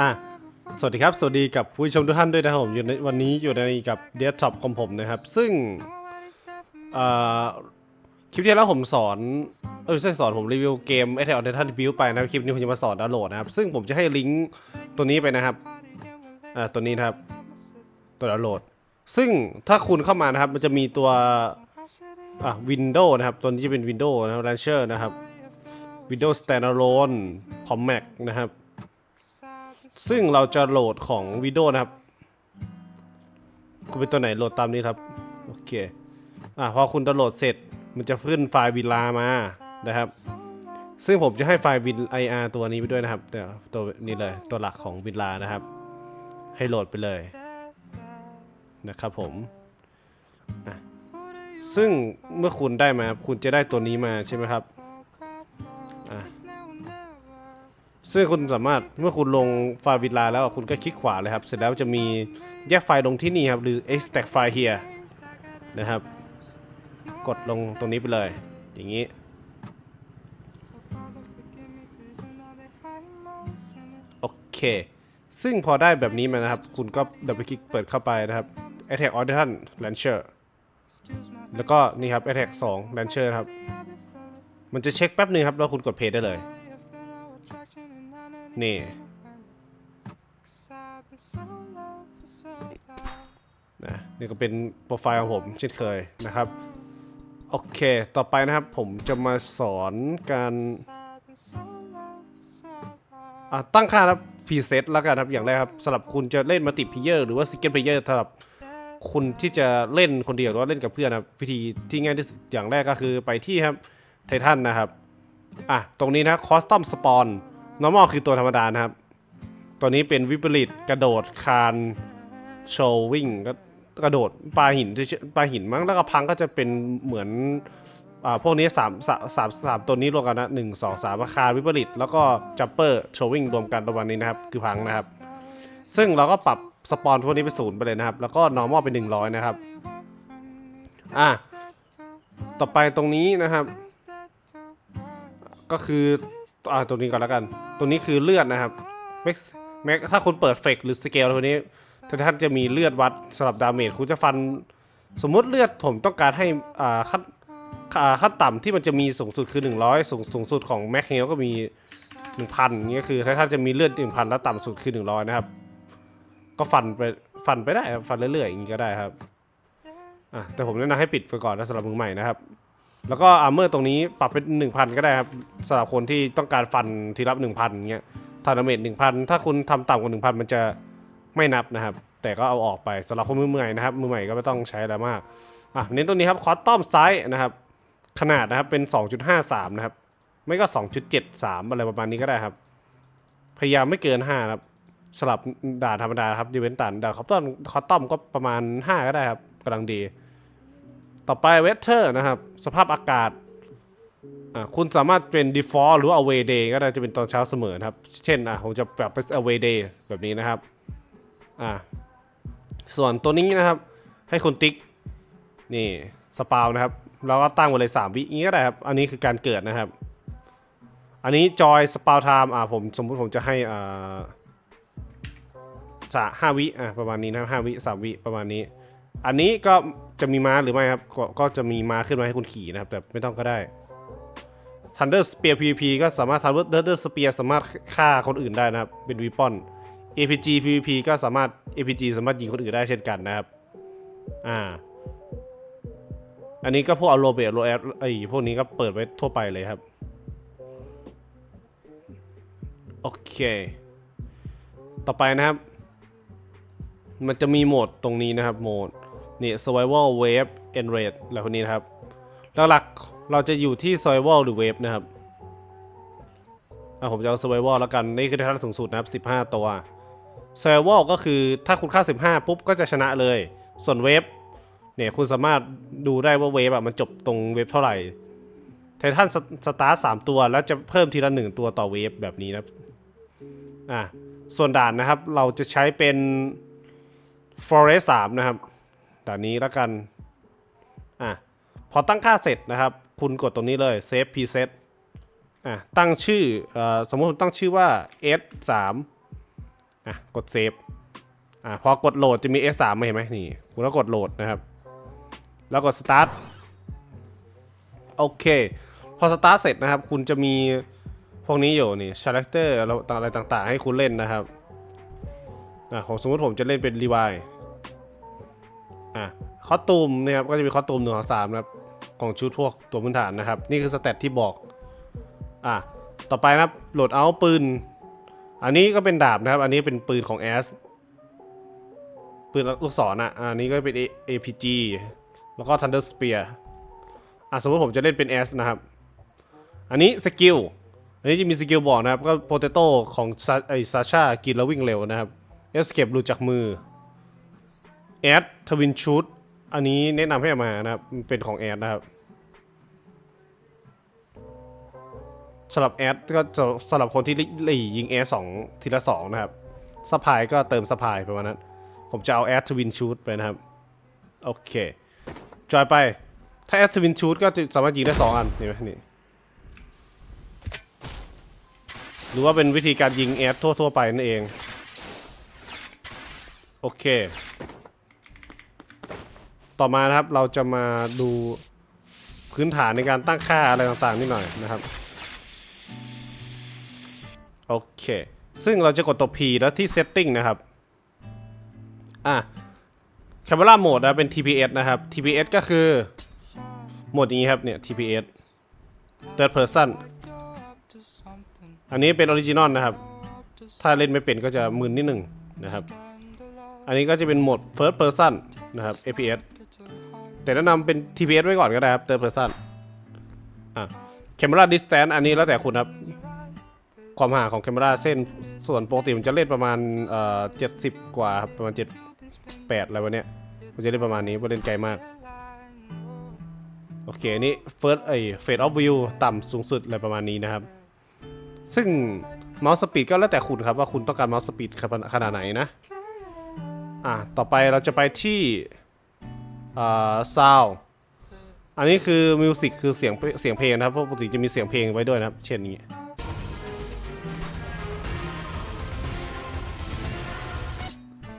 อะสวัสดีครับ สวัสดีกับผู้ชมทุกท่านด้วยนะครับผมอยู่ในวันนี้อยู่ในกับเดสก์ท็อปของผมนะครับ ซึ่งคลิปที่แล้วผมสอนเออใช่สอนผมรีวิวเกม a t t a c k on Titan Build ไปนะคคลิปนี้ผมจะมาสอนดาวน์โหลดนะครับ ซึ่งผมจะให้ลิงก์ตัวนี้ไปนะครับอ่าตัวนี้นะครับ ตัวดาวน์โหลด ซึ่งถ้าคุณเข้ามานะครับมันจะมีตัวอะ Windows นะครับ ตัวนี้จะเป็น Windows นะครับ Launcher นะครับ Windows Standalone com Mac นะครับ ซึ่งเราจะโหลดของ Windows นะครับคุณเป็นตัวไหนโหลดตามนี้ครับ โอเค อะพอคุณดาวน์โหลดเสร็จมันจะขึ้นไฟล์วิลามานะครับ ซึ่งผมจะให้ไฟล์วิน IR ตัวนี้ไปด้วยนะครับเดี๋ยวตัวนี้เลยตัวหลักของวิลานะครับ ให้โหลดไปเลยนะครับผมอะซึ่งเมื่อคุณได้มาคุณจะได้ตัวนี้มาใช่ไหมครับ ซึ่งคุณสามารถเมื่อคุณลงไฟล์วิลาแล้วคุณก็คลิกขวาเลยครับ เสร็จแล้วจะมีแยกไฟล์ลงที่นี่ครับ หรือ extract file here นะครับ กดลงตรงนี้ไปเลย อย่างนี้ โอเค ซึ่งพอได้แบบนี้มานะครับ คุณก็ดับเบิลคลิกเปิดเข้าไปนะครับ Attack on Titan Launcher แล้วก็นี่ครับ Attack 2 Launcher ครับ มันจะเช็คแป๊บนึงครับ แล้วคุณกดเพย์ได้เลย นี่ นะนี่ก็เป็นโปรไฟล์ของผมเช่นเคยนะครับ โอเค ต่อไปนะครับผมจะมาสอนการอะตั้งค่าครับพรีเซตแล้วกันครับ อย่างแรกครับสำหรับคุณจะเล่นมัลติเพเยอร์หรือว่าซิงเกิลเพเยอร์สำหรับคุณที่จะเล่นคนเดียวหรือว่าเล่นกับเพื่อนนะครับวิธีที่ง่ายที่สุดอย่างแรกก็คือไปที่ครับไททันนะครับ อะ ตรงนี้นะคอสตอมสปอน normal คือตัวธรรมดานะครับ ตัวนี้เป็นวิปริตกระโดดคานโชว์วิ่งก็กระโดดปลาหินปลาหินมั้งแล้วก็พังก็จะเป็นเหมือนอ่าพวกนี้สามสามสามสามตัวนี้รวมกันนะหนึ่งสองสามอาคารวิปริตแล้วก็จัมเปอร์โชว์วิ่งรวมกันประมาณนี้นะครับ คือพังนะครับ ซึ่งเราก็ปรับสปอนพวกนี้ไปศูนย์ไปเลยนะครับ แล้วก็ normal เป็น100นะครับอะต่อไปตรงนี้นะครับ ก็คือ อ่าตรงนี้ก่อนแล้วกัน ตรงนี้คือเลือดนะครับแม็กแม็กถ้าคุณเปิดเฟกหรือสเกลตัวนี้ท่านจะมีเลือดวัดสำหรับดาเมจคุณจะฟัน สมมุติเลือดผมต้องการให้อ่าขั้นอ่าขั้นต่ำที่มันจะมีสูงสุดคือ 100 สูงสูงสุดของแม็กเฮลก็มี 1,000อย่างเงี้ยคือถ้าท่านจะมีเลือด 1,000 แล้วต่ำสุดคือ 100 นะครับ ก็ฟันไปฟันไปได้ครับฟันเรื่อยๆอย่างงี้ก็ได้ครับอะแต่ผมแนะนำให้ปิดไปก่อนนะสำหรับมือใหม่นะครับ แล้วก็อาร์เมอร์ตรงนี้ปรับเป็น 1,000 ก็ได้ครับสำหรับคนที่ต้องการฟันทีรับ1,000อย่างเงี้ยทาร์เมต1,000 ถ้าคุณทำต่ำกว่า 1,000 มันจะไม่นับนะครับ แต่ก็เอาออกไปสำหรับคนมือใหม่นะครับ มือใหม่ก็ไม่ต้องใช้อะไรมากอะเน้นตัวนี้ครับคอสตอมไซส์นะครับ ขนาดนะครับเป็น 2.53 นะครับ ไม่ก็ 2.73 อะไรประมาณนี้ก็ได้ครับ พยายามไม่เกิน 5 ครับสลับด่านธรรมดาครับดิเวนตันด่านคอสตอมคอสตอมก็ประมาณ 5 ก็ได้ครับกำลังดี ต่อไปเวเทอร์นะครับ สภาพอากาศอ่าคุณสามารถเป็น default หรือ away day ก็ได้จะเป็นตอนเช้าเสมอครับ เช่นอะผมจะปรับเป็น away day แบบนี้นะครับอ่าส่วนตัวนี้นะครับ ให้คุณติ๊ก นี่สปาวนะครับ เราก็ตั้งไว้เลย 3 วินี้ก็ได้ครับ อันนี้คือการเกิดนะครับ อันนี้จอยสปาวไทม์อ่าผมสมมุติผมจะให้อ่าสะห้าวิอะประมาณนี้นะห้าวิสามวิประมาณนี้ อันนี้ก็จะมีม้าหรือไม่ครับกก็จะมีม้าขึ้นมาให้คุณขี่นะครับแต่ไม่ต้องก็ได้ Thunder Spear PVP ก็สามารถ Thunder Spear สามารถฆ่าคนอื่นได้นะครับ เป็นวีปอน APG PVP ก็สามารถ APG สามารถยิงคนอื่นได้เช่นกันนะครับ อ่า อันนี้ก็พวกเอาโรเบทโรแอดไอพวกนี้ก็เปิดไว้ทั่วไปเลยครับ โอเค ต่อไปนะครับ มันจะมีโหมดตรงนี้นะครับโหมด นี่ survival wave and rate อะไรพวกนี้นะครับหลักๆเราจะอยู่ที่ survival หรือ wave นะครับผมจะเอา survival แล้วกัน นี่คือขั้นสูงสุดนะครับ 15 ตัว survival ก็คือถ้าคุณค่า 15 ปุ๊บ ก็จะชนะเลย ส่วน wave เนี่ยคุณสามารถดูได้ว่า wave อะมันจบตรง wave เท่าไหร่ไททันสตาร์ทสามตัว แล้วจะเพิ่มทีละหนึ่งตัวต่อ wave แบบนี้นะอะส่วนด่านนะครับเราจะใช้เป็น forest 3 นะครับ ด่านนี้แล้วกัน อะ พอตั้งค่าเสร็จนะครับ คุณกดตรงนี้เลย save preset อะ ตั้งชื่อออสมมติผมตั้งชื่อว่า s 3อะ กดเซฟอะ พอกดโหลดจะมี S3 มาเห็นไหมนี่ คุณก็กดโหลดนะครับ แล้วกด start โอเค พอ start เสร็จนะครับ คุณจะมีพวกนี้อยู่นี่ character อะไรต่างๆ ให้คุณเล่นนะครับ อะ ผมสมมติผมจะเล่นเป็นรีวาย อะคอสตูมนะครับก็จะมีคอสตูมหนึ่งของสามนะครับของชุดพวกตัวพื้นฐานนะครับ นี่คือสเตตที่บอกอะต่อไปนะครับโหลดเอาปืน อันนี้ก็เป็นดาบนะครับ อันนี้เป็นปืนของแอสปืนลูกศรอะอันนี้ก็เป็น APG แล้วก็ Thunder Spear อะสมมติผมจะเล่นเป็นแอสนะครับ อันนี้สกิลอันนี้จะมีสกิลบอกนะครับ ก็โปเตโต้ของซาไอซาชากินแล้ววิ่งเร็วนะครับ Escape หลุดจากมือ แอดทวินชูดอันนี้แนะนำให้มานะครับเป็นของแอดนะครับสำหรับแอดก็จะสำหรับคนที่ไล่ยิงแอดสองทีละสองนะครับสปายก็เติมสปายประมาณนั้น ผมจะเอาแอดทวินชูดไปนะครับ โอเค จอยไป ถ้าแอดทวินชูดก็จะสามารถยิงได้สองอันเห็นไหมนี่ หรือว่าเป็นวิธีการยิงแอดทั่ว ๆ ไปนั่นเอง โอเค ต่อมานะครับเราจะมาดูพื้นฐานในการตั้งค่าอะไรต่างๆนิดหน่อยนะครับโอเค ซึ่งเราจะกดตัว P แล้วที่ setting นะครับอะ camera mode นะเป็น TPS นะครับ TPS ก็คือโหมดนี้ครับเนี่ย TPS third person อันนี้เป็นออริจินอลนะครับ ถ้าเล่นไม่เป็นก็จะมึนนิดหนึ่งนะครับ อันนี้ก็จะเป็นโหมด first person นะครับ FPS แต่แนะนำเป็น TPS ไว้ก่อนก็ได้ครับ third person อะ camera distance อันนี้แล้วแต่คุณครับ ความห่างของ camera เส้นส่วนปกติมันจะเล่นประมาณเอ่อ70กว่าครับประมาณ7 8อะไรวะเนี้ยมันจะเล่นประมาณนี้เพราะเล่นไกลมาก โอเคอันนี้ first ไอ้ fade of view ต่ำสูงสุดอะไรประมาณนี้นะครับ ซึ่งเมาส์สปีดก็แล้วแต่คุณครับว่าคุณต้องการเมาส์สปีดขนาดไหนนะ อะต่อไปเราจะไปที่ อ่าซาวอันนี้คือมิวสิกคือเสียงเสียงเพลงนะครับเพราะปกติจะมีเสียงเพลงไว้ด้วยนะครับ เช่นนี้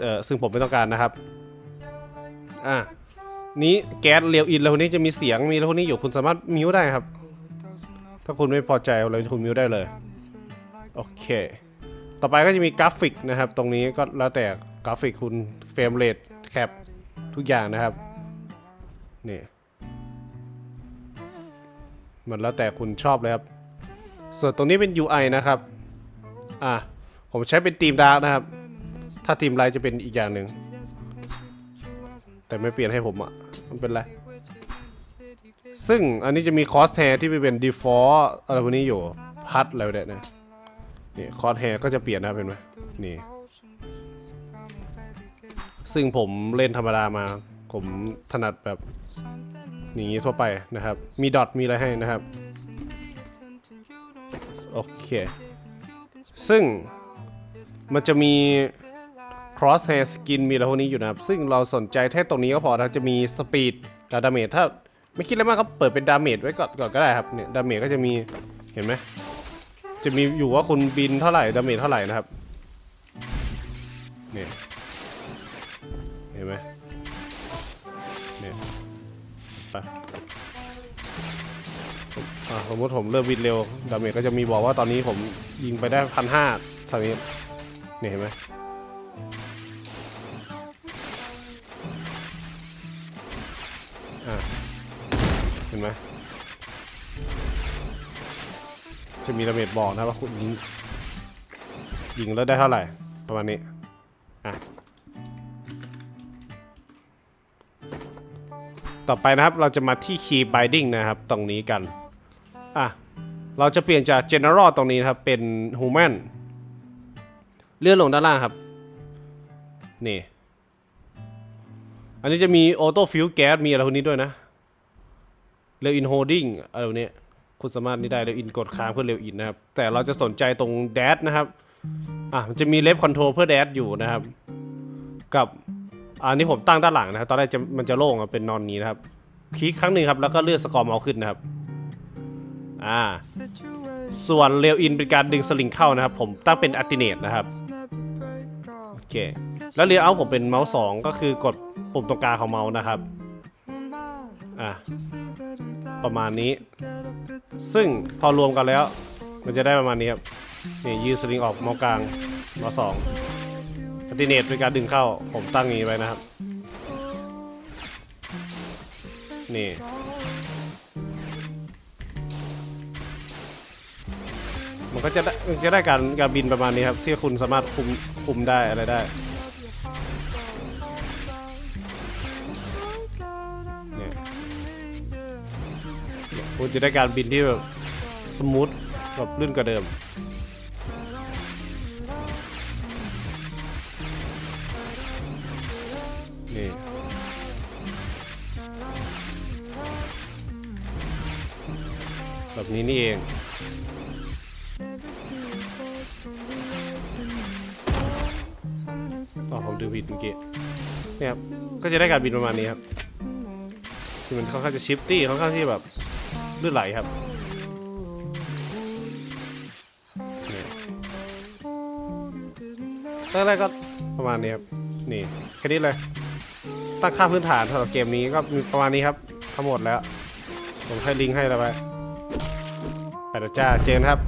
เอ่อซึ่งผมไม่ต้องการนะครับอะนี้แก๊สเรียวอินแล้วคนนี้จะมีเสียงมีแล้วคนนี้อยู่คุณสามารถมิวได้ครับ ถ้าคุณไม่พอใจอะไรคุณมิวได้เลยโอเค ต่อไปก็จะมีกราฟิกนะครับ ตรงนี้ก็แล้วแต่กราฟิกคุณเฟรมเรทแคปทุกอย่างนะครับ นี่มันแล้วแต่คุณชอบเลยครับ ส่วนตรงนี้เป็น UI นะครับ อะ ผมใช้เป็นทีมดาร์กนะครับ ถ้าทีมไลท์จะเป็นอีกอย่างหนึ่ง แต่ไม่เปลี่ยนให้ผมอะ มันเป็นไร ซึ่งอันนี้จะมีคอสแทที่เป็น default อะไรพวกนี้อยู่ พัดอะไรแบบเนี้ยนะนี่คอสแฮร์ก็จะเปลี่ยนนะครับเห็นไหมนี่ ซึ่งผมเล่นธรรมดามา ผมถนัดแบบนี้ทั่วไปนะครับ มีดอทมีอะไรให้นะครับ โอเค ซึ่งมันจะมี crosshair skin มีอะไรพวกนี้อยู่นะครับ ซึ่งเราสนใจแค่ตรงนี้ก็พอนะจะมี speed กับ damage ถ้าไม่คิดอะไรมากก็เปิดเป็น damage ไว้ก่อนก่อนก็ได้ครับ เนี่ย damage ก็จะมีเห็นไหม จะมีอยู่ว่าคุณบินเท่าไหร่ดาเมจเท่าไหร่นะครับ เนี่ย สมมติผมเริ่มบินเร็วดาเมจก็จะมีบอกว่าตอนนี้ผมยิงไปได้พันห้าเท่านี้เนี่ยเห็นไหมเห็นไหมจะมีดาเมจบอกนะว่าคุณยิงยิงแล้วได้เท่าไหร่ประมาณนี้อะต่อไปนะครับเราจะมาที่ Key Binding นะครับ ตรงนี้กัน อะ เราจะเปลี่ยนจาก General ตรงนี้นะครับเป็น Human เลื่อนลงด้านล่างครับ นี่ อันนี้จะมี Auto Fuel Gas มีอะไรพวกนี้ด้วยนะ เร็ว In Holding อะไรพวกนี้ยคุณสามารถนี่ได้เร็วอินกดค้างเพื่อเร็วอินนะครับ แต่เราจะสนใจตรงแดดนะครับ อะมันจะมีเลฟคอนโทรลเพื่อแดดอยู่นะครับ กับอันนี้ผมตั้งด้านหลังนะครับ ตอนแรกจะมันจะโล่งเป็นนอนนี้นะครับ คลิกครั้งหนึ่งครับ แล้วก็เลื่อนสกอร์เมาส์ขึ้นนะครับ อ่า ส่วนเร็วอินเป็นการดึงสลิงเข้านะครับ ผมตั้งเป็นอัติเนตนะครับ โอเค แล้วเรียเอาผมเป็นเมาส์สองก็คือกดปุ่มตรงกลางของเมาส์นะครับ อะประมาณนี้ ซึ่งพอรวมกันแล้ว มันจะได้ประมาณนี้ครับ นี่ยืดสลิงออกเมาส์กลางเมาส์สองอัติเนตเป็นการดึงเข้า ผมตั้งอย่างนี้ไว้นะครับ นี่ มันก็จะได้มันจะได้การการบินประมาณนี้ครับ ที่คุณสามารถคุมคุมได้อะไรได้ เนี่ยคุณจะได้การบินที่แบบสมูทแบบลื่นกว่าเดิม นี่แบบนี้นี่เอง อ๋อผมดูผิดเมื่อกี้เนี่ยครับก็จะได้การบินประมาณนี้ครับคือมันค่อนข้างจะชิปตี้ค่อนข้างที่แบบลื่นไหลครับเนี่ยแรกๆก็ประมาณนี้ครับนี่แค่นี้เลยตั้งค่าพื้นฐานสำหรับเกมนี้ก็มีประมาณนี้ครับทั้งหมดแล้ว ผมให้ลิงก์ให้แล้วไว้ไปแล้วจ้าเจนครับ